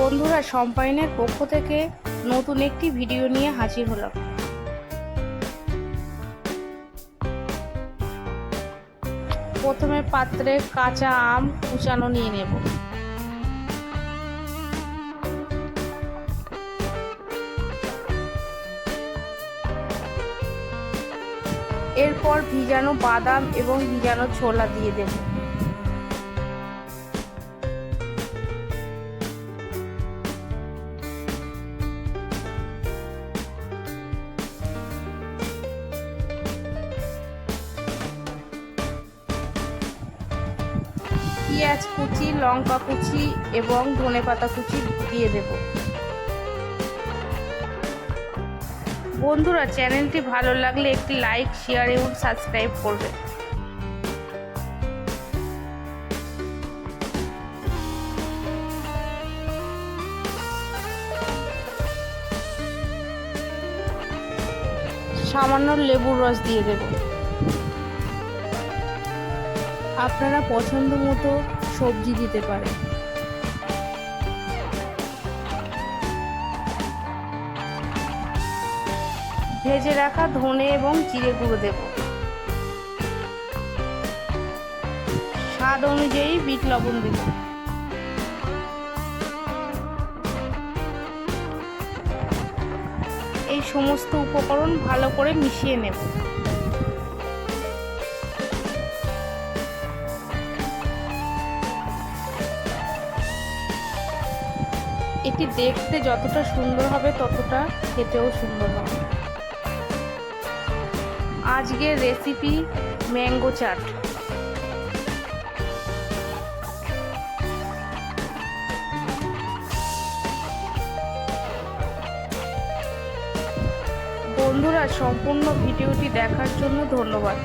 বন্ধুরা সম্পায়নের পক্ষ থেকে নতুন একটি ভিডিও নিয়ে হাজির হলাম। প্রথমে পাত্রে কাঁচা আম কুচানো নিয়ে নেব। এরপর ভিজানো বাদাম এবং ভিজানো ছোলা দিয়ে দেব। পেঁয়াজ কুচি, লঙ্কা কুচি এবং ধনেপাতা কুচি দিয়ে দেব। বন্ধুরা, চ্যানেলটি ভালো লাগলে একটি লাইক, শেয়ার এবং সাবস্ক্রাইব করবে। সামান্য লেবুর রস দিয়ে দেব। আপনারা পছন্দ মতো সবজি দিতে পারেন। ভেজে রাখা ধনে এবং জিরে গুঁড়ো দেব। স্বাদ অনুযায়ী বিট লবণ দেব। এই সমস্ত উপকরণ ভালো করে মিশিয়ে নেব। এটি দেখতে যতটা সুন্দর হবে, ততটা খেতেও সুন্দর হবে। আজকের রেসিপি ম্যাঙ্গো চাট বন্ধুরা, সম্পূর্ণ ভিডিওটি দেখার জন্য ধন্যবাদ।